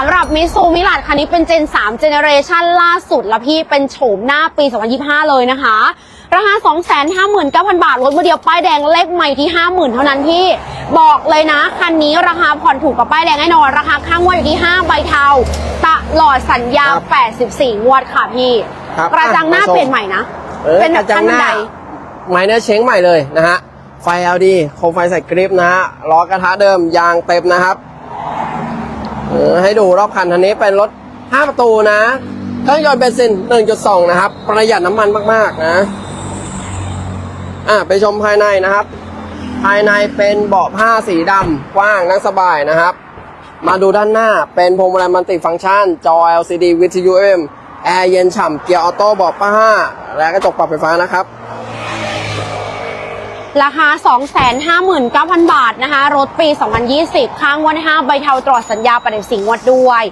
สำหรับมิซูมิลาดคันนี้เป็นเจน3เจเนเรชันล่าสุดแล้วพี่เป็นโฉมหน้าปี 2025 เลยนะคะ ราคา 259,000 บาท รถโมเดลป้ายแดงเลขใหม่ที่ 50,000 เท่านั้นพี่ บอกเลยนะ คันนี้ราคาผ่อนถูกกว่าป้ายแดงแน่นอน ราคาข้างงวดอยู่ที่ 5 ใบเทาตลอดสัญญาครับ84 งวดค่ะพี่ครับกระจังหน้าอะมาชมเปลี่ยนใหม่นะเออเป็นกระจังขั้นหบันน้าไดไม้เนื้อเช้งใหม่เลยนะฮะไฟ LD โคมไฟใส่กริปนะฮะล้อกระทะเดิมยางเต็มนะครับ เออให้ดูรอบคันคันนี้เป็นรถ 5 ประตูนะเครื่องยนต์เบนซิน 1.2 นะครับ ประหยัดน้ำมันมากๆนะ อะไปชมภายในนะครับ ภายในเป็นเบาะผ้าสีดำกว้างนั่งสบายนะครับ มาดูด้านหน้าเป็นพวงมาลัยมัลติฟังก์ชัน จอ LCD วิทยุ M แอร์เย็นฉ่ำเกียร์ออโต้เบาะผ้า และกระจกปรับไฟฟ้านะครับ ราคา 259,000 บาทนะคะ รถปี 2020 ค้างงวัน5ใบเทาตลอดสัญญาประเด็นสิงงวดด้วย